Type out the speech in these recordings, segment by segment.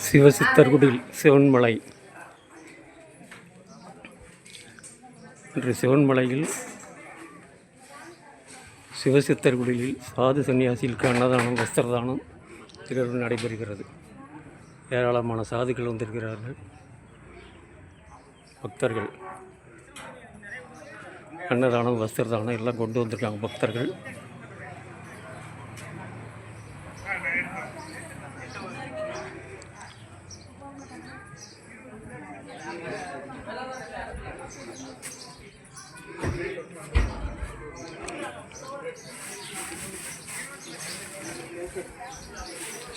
சிவசித்தர்குடில் சிவன்மலை. இன்று சிவன்மலையில் சிவசித்தர்குடியில் சாது சன்னியாசிகளுக்கு அன்னதானம் வஸ்திரதானம் நிகழ்வு நடைபெறுகிறது. ஏராளமான சாதுக்கள் வந்திருக்கிறார்கள். பக்தர்கள். அன்னதானம் வஸ்திரதானம் எல்லாம் கொண்டு வந்திருக்காங்க பக்தர்கள்.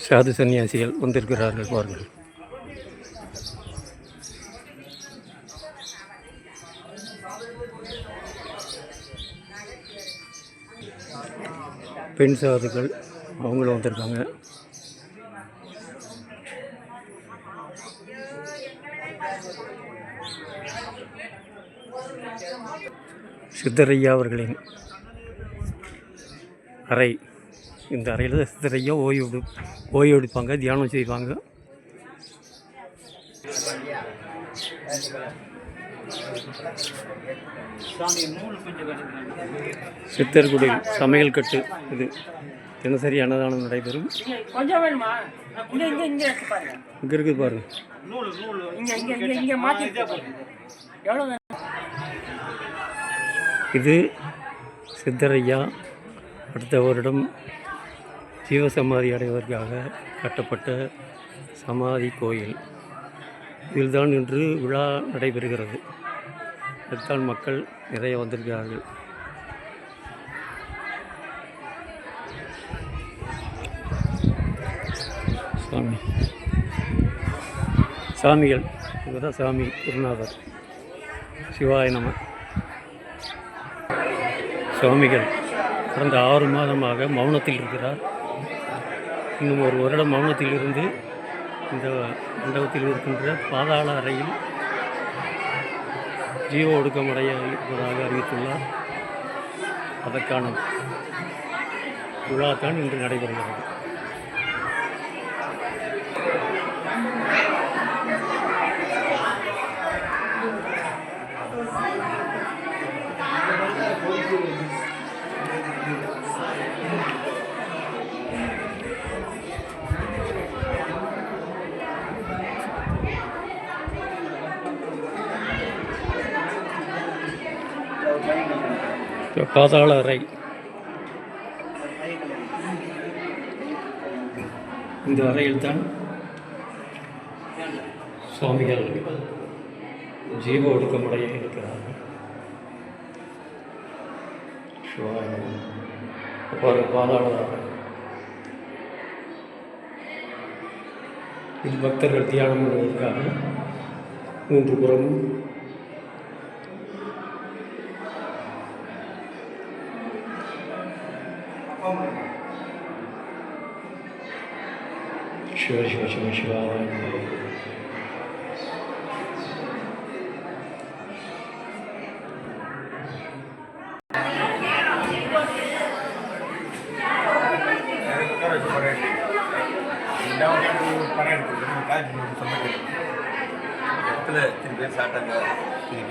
சாது சன்னியாசிகள் வந்திருக்கிறார்கள் பாருங்கள். பெண் சாதுக்கள் அவங்களும் வந்திருக்காங்க. சித்தரையா அவர்களின் அறை இந்த அறையில் தான் சித்தரையா ஓய்வு ஓய்வு எடுப்பாங்க தியானம் செய்வாங்க. சித்தர்குடி சமையல் கட்டு இது. தினசரி அன்னதானம் நடைபெறும். கொஞ்சம் வேணுமா? இங்க இங்க இங்க எடுத்து பாருங்க. இங்கே இருக்குது பாருங்க. இங்க இங்க இங்க இங்க மாத்தி எவ்வளவு வேணும்? இது சித்தரையா அடுத்த வருடம் ஜீவசமாதி அடைவதற்காக கட்டப்பட்ட சமாதி கோயில். இதில்தான் இன்று விழா நடைபெறுகிறது. இதுதான் மக்கள் நிறைய வந்திருக்கிறார்கள். சாமி. சாமிகள் இவர்தான் சாமி குருநாதர். சிவாய நம. சுவாமிகள் கடந்த ஆறு மாதமாக மௌனத்தில் இருக்கிறார். இன்னும் ஒரு வருடம் மௌனத்திலிருந்து இந்த மண்டபத்தில் இருக்கின்ற பாதாள அறையில் ஜீவ ஒடுக்கமடைய இருப்பதாக அறிவித்துள்ளார். அதற்கான விழா தான் இன்று நடைபெறுகிறது. பாதாள அறை. இந்த அறையில்தான் சுவாமிகள் ஜீவ ஒடுக்கமுடைய இருக்கிறார்கள். சிவாய பாதாள அறை இது பக்தர்கள் தியானம் பண்ணுவதற்காக மூன்று புறமும் சிவ சிவ சிவ சிவாய.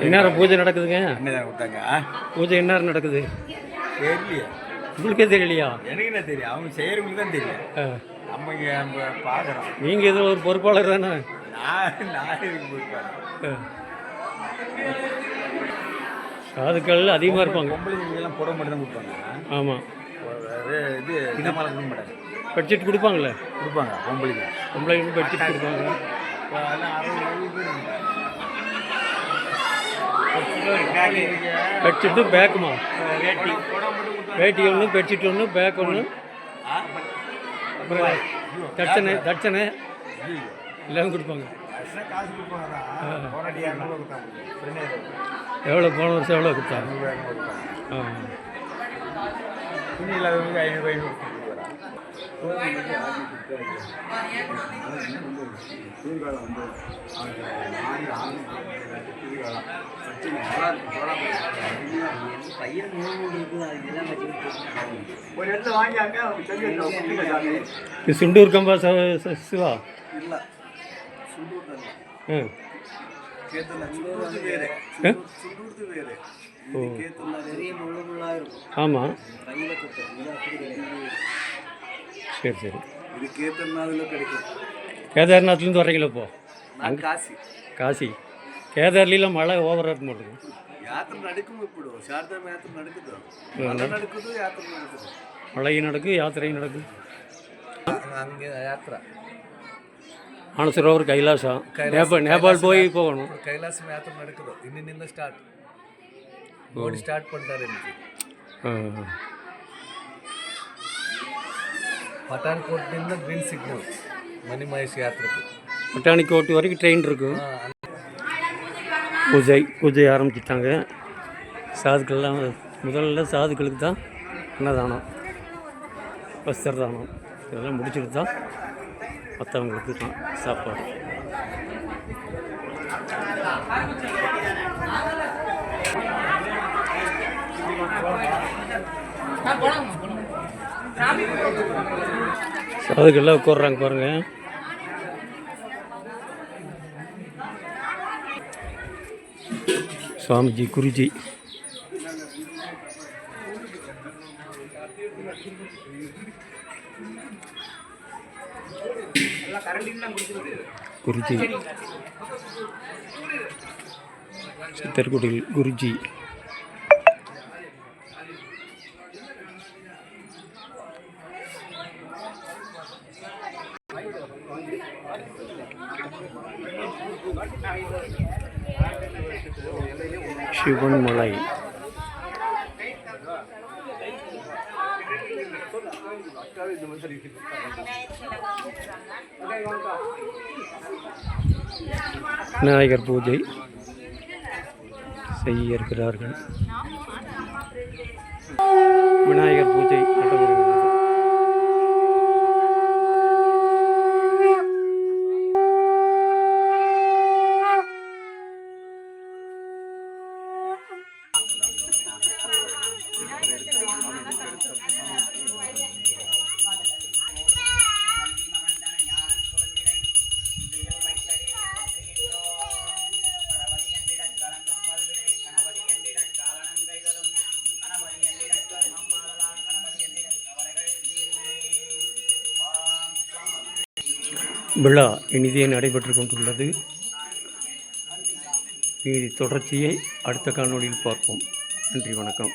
இந்நேரம் பூஜை நடக்குதுங்க? பூஜை இந்நேரம் நடக்குது? தெரியலையே. உங்களுக்கே தெரியலையா? எனக்கு என்ன தெரியும்? அவங்க செய்யறவங்களுக்கு தான் தெரியும். ஆ. நம்ம பார்க்குறோம் நீங்கள் இதில் ஒரு பொறுப்பாளர் தானே? நான் நான் இதுக்கு ஆ. சாதுக்கள் அதிகமாக இருப்பாங்க. பொம்பளைங்க எல்லாம் புடவை மட்டும் தான் கொடுப்பாங்க ஆமாம் இது இடமால கொடுக்க மாட்டாங்க. பெட்ஷீட் கொடுப்பாங்களே கொடுப்பாங்க பொம்பளைங்க பொம்பளைங்களுக்கு பெட்ஷீட் கொடுப்பாங்க. பெட்ஷீட்டு பேக்குமா வேட்டி வேட்டி ஒன்று பெட்ஷீட் ஒன்று பேக் ஒன்று தட்சணை தட்சணை. எல்லாம் கொடுப்பாங்க. எவ்வளோ போன வருஷம் எவ்வளோ கொடுத்தாங்க? ஆ. துணி இல்லாதவங்களுக்கு ஐநூறு ஐநூறு குளிர்காலம் வந்து ஆடி ஆரம்பிச்சு குளிர்காலம் வச்சு சுண்டூர் கம்பா சிவா இல்லை சுண்டூர் சரி சரி இது கேதார்நாத்தில் கிடைக்கும் கேதார்நாத்லேருந்து வர்றீங்களா இப்போ நான் కాశీ కాశీ కేదార్లీలో మళ్ళీ ఓవర్ అనుకుంటుంది యాత్ర నడుకుము ఇప్పుడు శారదా యాత్ర నడుకుదు మళ్ళీ నడుకుదు యాత్ర నడుకుదు மழையும் நடக்கு யாத்திரையும் நடக்கு அங்கே யாத்திரா மானசரோவர் கைலாசம் நேபாள் நேபாள் போய் போகணும் కైలాసం యాత్ర నడుకుదు ఇన్ని నిన్న స్టార్ట్ మోడీ స్టార్ట్ పంటారు ఎందుకు ஆ. ಪಟಾಣಿಕೋಟಿನಿಂದ ಗ್ರೀನ್ மணி ಮನಿ ಮಹೇಶ್ ಯಾತ್ರೆಗೆ. பட்டாணிக்கோட்டு வரைக்கும் ட்ரெயின் இருக்கும் பூஜை பூஜை ஆரம்பிச்சிட்டாங்க சாதுக்கள்லாம் முதல்ல சாதுக்களுக்கு தான் அன்னதானம் வஸ்திர தானம் இதெல்லாம் முடிச்சுட்டு தான் மற்றவங்களுக்கு தான் சாப்பாடு போனாங்க அதுக்கெல்லாம் உட்காடுறாங்க பாருங்க. சுவாமிஜி குருஜி. குருஜி. சித்தர்குடியில் குருஜி. சிவன் மலை விநாயகர் பூஜை செய்ய இருக்கிறார்கள் விநாயகர் பூஜை நடவடிக்கை விழா இனிதே நடைபெற்று கொண்டுள்ளது இது தொடர்ச்சியை அடுத்த காணொலியில் பார்ப்போம். நன்றி வணக்கம்.